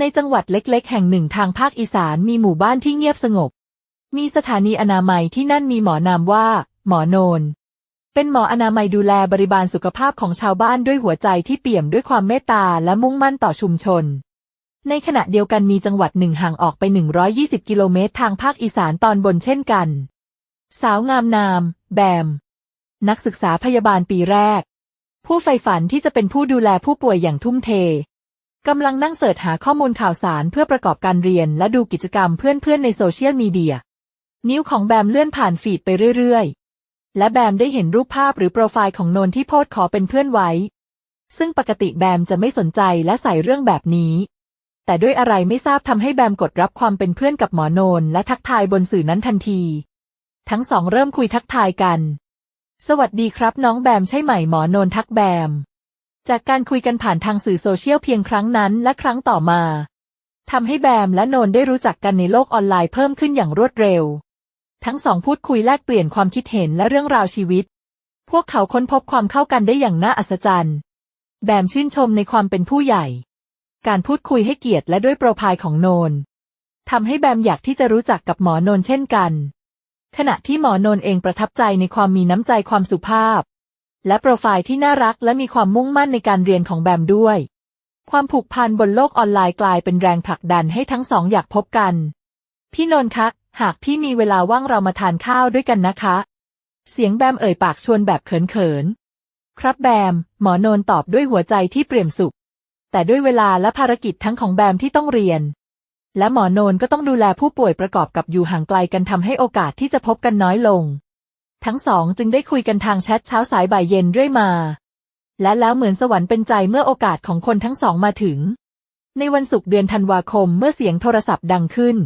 ในจังหวัดเล็กๆ แห่งหนึ่งทางภาคอีสานมีหมู่บ้านที่เงียบสงบ มีสถานีอนามัยที่นั่นมีหมอนามว่า หมอโนน เป็นหมออนามัยดูแลบริบาลสุขภาพของชาวบ้านด้วยหัวใจที่เปี่ยมด้วยความเมตตาและมุ่งมั่นต่อชุมชน ในขณะเดียวกันมีจังหวัดหนึ่งห่างออกไป 120 กิโลเมตรทางภาคอีสานตอนบนเช่นกัน สาวงามนาม แบม นักศึกษาพยาบาลปีแรก ผู้ใฝ่ฝันที่จะเป็นผู้ดูแลผู้ป่วยอย่างทุ่มเท กำลังนั่งเสิร์ชหาข้อมูลข่าวสารเพื่อประกอบการเรียน และดูกิจกรรมเพื่อนๆในโซเชียลมีเดีย นิ้วของแบมเลื่อนผ่านฟีดไปเรื่อยๆ และแบมได้เห็นรูปภาพหรือโปรไฟล์ของโนนที่โพสขอเป็นเพื่อนไว้ ซึ่งปกติแบมจะไม่สนใจและใส่เรื่องแบบนี้ แต่ด้วยอะไรไม่ทราบทำให้แบมกดรับความเป็นเพื่อนกับหมอโนนและทักทายบนสื่อนั้นทันที ทั้งสองเริ่มคุยทักทายกัน สวัสดีครับน้องแบมใช่ไหมหมอโนนทักแบม จากการคุยกันผ่านทางสื่อโซเชียลเพียงครั้งนั้นและครั้งต่อมาทำให้แบมและโนนได้รู้จักกันในโลกออนไลน์เพิ่มขึ้นอย่างรวดเร็ว ทั้งสองพูดคุยแลกเปลี่ยนความคิดเห็นและเรื่องราวชีวิต พวกเขาค้นพบความเข้ากันได้อย่างน่าอัศจรรย์ แบมชื่นชมในความเป็นผู้ใหญ่ การพูดคุยให้เกียรติและด้วยโปรไฟล์ของโนนทำให้แบมอยากที่จะรู้จักกับหมอโนนเช่นกัน ขณะที่หมอโนนเองประทับใจในความมีน้ำใจความสุภาพ และโปรไฟล์ที่น่ารักและมีความมุ่งมั่นในการเรียนของแบมด้วย ความผูกพันบนโลกออนไลน์กลายเป็นแรงผลักดันให้ทั้งสองอยากพบกัน พี่นนท์คะ หากพี่มีเวลาว่างเรามาทานข้าวด้วยกันนะคะ เสียงแบมเอ่ยปากชวนแบบเขินๆ ครับแบม หมอโนนตอบด้วยหัวใจที่เปี่ยมสุข แต่ด้วยเวลาและภารกิจทั้งของแบมที่ต้องเรียน และหมอโนนก็ต้องดูแลผู้ป่วยประกอบกับอยู่ห่างไกลกันทำให้โอกาสที่จะพบกันน้อยลง ทั้งสองจึงได้คุยกันทางแชทเช้าสายบ่ายเย็นเรื่อยมา และแล้วเหมือนสวรรค์เป็นใจเมื่อโอกาสของคนทั้งสองมาถึง ในวันศุกร์เดือนธันวาคมเมื่อเสียงโทรศัพท์ดังขึ้น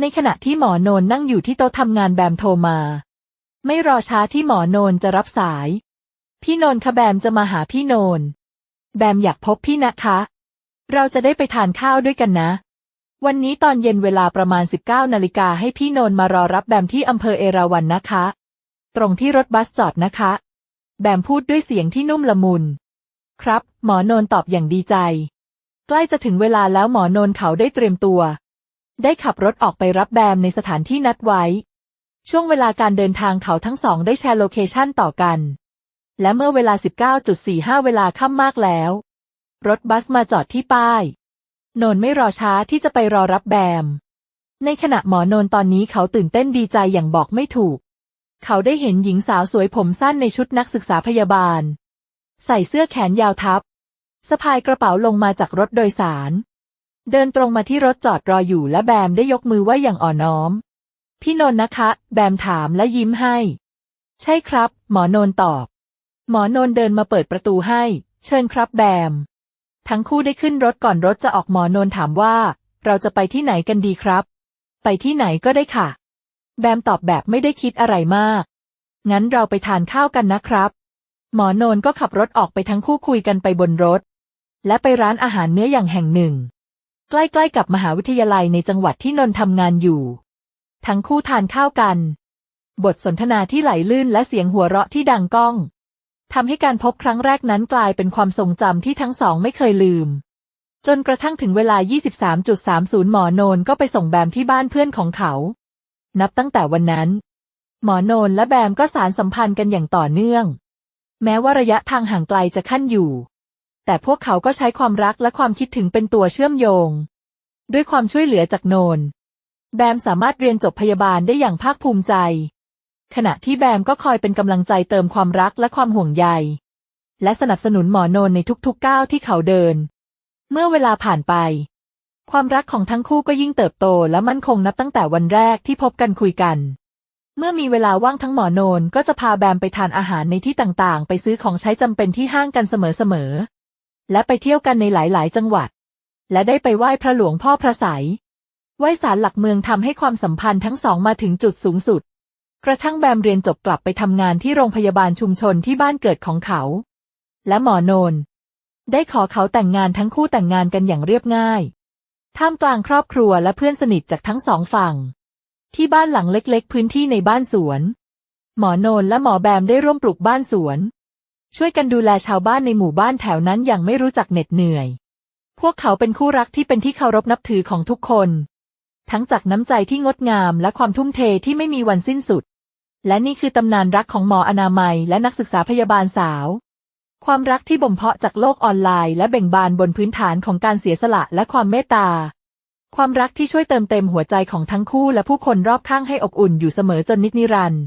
ในขณะที่หมอโนนนั่งอยู่ที่โต๊ะทำงานแบมโทรมา ไม่รอช้าที่หมอโนนจะรับสาย พี่โนนคะแบมจะมาหาพี่โนน แบมอยากพบพี่นะคะ เราจะได้ไปทานข้าวด้วยกันนะวันนี้ตอนเย็นเวลาประมาณ 19 นาฬิกาให้พี่โนนมารอรับแบมที่อำเภอเอราวัณนะคะ ตรงที่รถบัสจอดนะคะ แบมพูดด้วยเสียงที่นุ่มละมุน ครับ หมอโนนตอบอย่างดีใจ ใกล้จะถึงเวลาแล้วหมอโนนเขาได้เตรียมตัว ได้ขับรถออกไปรับแบมในสถานที่นัดไว้ ช่วงเวลาการเดินทางเขาทั้งสองได้แชร์โลเคชันต่อกัน และเมื่อเวลา 19.45 เวลาค่ำมากแล้ว รถบัสมาจอดที่ป้าย โนนไม่รอช้าที่จะไปรอรับแบม ในขณะหมอโนนตอนนี้เขาตื่นเต้นดีใจอย่างบอกไม่ถูก เขาได้เห็นหญิงสาวสวยผมสั้นในชุดนักศึกษาพยาบาล ใส่เสื้อแขนยาวทับสะพายกระเป๋าลงมาจากรถโดยสาร เดินตรงมาที่รถจอดรออยู่และแบมได้ยกมือไหว้อย่างอ่อนน้อม พี่นนท์นะคะ แบมถามและยิ้มให้ ใช่ครับ หมอนนท์ตอบ หมอนนท์เดินมาเปิดประตูให้ เชิญครับแบม ทั้งคู่ได้ขึ้นรถก่อนรถจะออกหมอนนท์ถามว่า เราจะไปที่ไหนกันดีครับ ไปที่ไหนก็ได้ค่ะ แบมตอบแบบไม่ได้คิดอะไรมาก งั้นเราไปทานข้าวกันนะครับ หมอโนนก็ขับรถออกไปทั้งคู่คุยกันไปบนรถ และไปร้านอาหารเนื้ออย่างแห่งหนึ่ง ใกล้ๆกับมหาวิทยาลัยในจังหวัดที่นนท์ทำงานอยู่ ทั้งคู่ทานข้าวกัน บทสนทนาที่ไหลลื่นและเสียงหัวเราะที่ดังก้องทำให้การพบครั้งแรกนั้นกลายเป็นความทรงจำที่ทั้งสองไม่เคยลืม จนกระทั่งถึงเวลา 23.30 หมอโนนก็ไปส่งแบมที่บ้านเพื่อนของเขา นับตั้งแต่วันนั้น หมอโนนและแบมก็สารสัมพันธ์กันอย่างต่อเนื่อง แม้ว่าระยะทางห่างไกลจะขั้นอยู่ แต่พวกเขาก็ใช้ความรักและความคิดถึงเป็นตัวเชื่อมโยง ด้วยความช่วยเหลือจากโนน แบมสามารถเรียนจบพยาบาลได้อย่างภาคภูมิใจ ขณะที่แบมก็คอยเป็นกำลังใจเติมความรักและความห่วงใย และสนับสนุนหมอโนนในทุกๆก้าวที่เขาเดิน เมื่อเวลาผ่านไป ความรักของทั้งคู่ก็ยิ่งเติบโตและมั่นคงนับตั้งแต่วันแรกที่พบกันคุยกัน เมื่อมีเวลาว่างทั้งหมอโนนก็จะพาแบมไปทานอาหารในที่ต่างๆ ไปซื้อของใช้จำเป็นที่ห้างกันเสมอๆ และไปเที่ยวกันในหลายๆ จังหวัด และได้ไปไหว้พระหลวงพ่อพระไสยไหว้ศาลหลักเมืองทำให้ความสัมพันธ์ทั้งสองมาถึงจุดสูงสุด กระทั่งแบมเรียนจบกลับไปทำงานที่โรงพยาบาลชุมชนที่บ้านเกิดของเขา และหมอโนนได้ขอเขาแต่งงานทั้งคู่แต่งงานกันอย่างเรียบง่าย ท่ามกลางครอบครัวและเพื่อนสนิทจากทั้งสองฝั่ง ที่บ้านหลังเล็กๆ พื้นที่ในบ้านสวน หมอโนนและหมอแบมได้ร่วมปลูกบ้านสวน ช่วยกันดูแลชาวบ้านในหมู่บ้านแถวนั้นอย่างไม่รู้จักเหน็ดเหนื่อย พวกเขาเป็นคู่รักที่เป็นที่เคารพนับถือของทุกคน ทั้งจากน้ำใจที่งดงามและความทุ่มเทที่ไม่มีวันสิ้นสุด และนี่คือตำนานรักของหมออนามัยและนักศึกษาพยาบาลสาว ความรักที่บ่มเพาะจากโลกออนไลน์และเบ่งบานบนพื้นฐานของการเสียสละและความเมตตา ความรักที่ช่วยเติมเต็มหัวใจของทั้งคู่และผู้คนรอบข้างให้อบอุ่นอยู่เสมอจนนิจนิรันดร์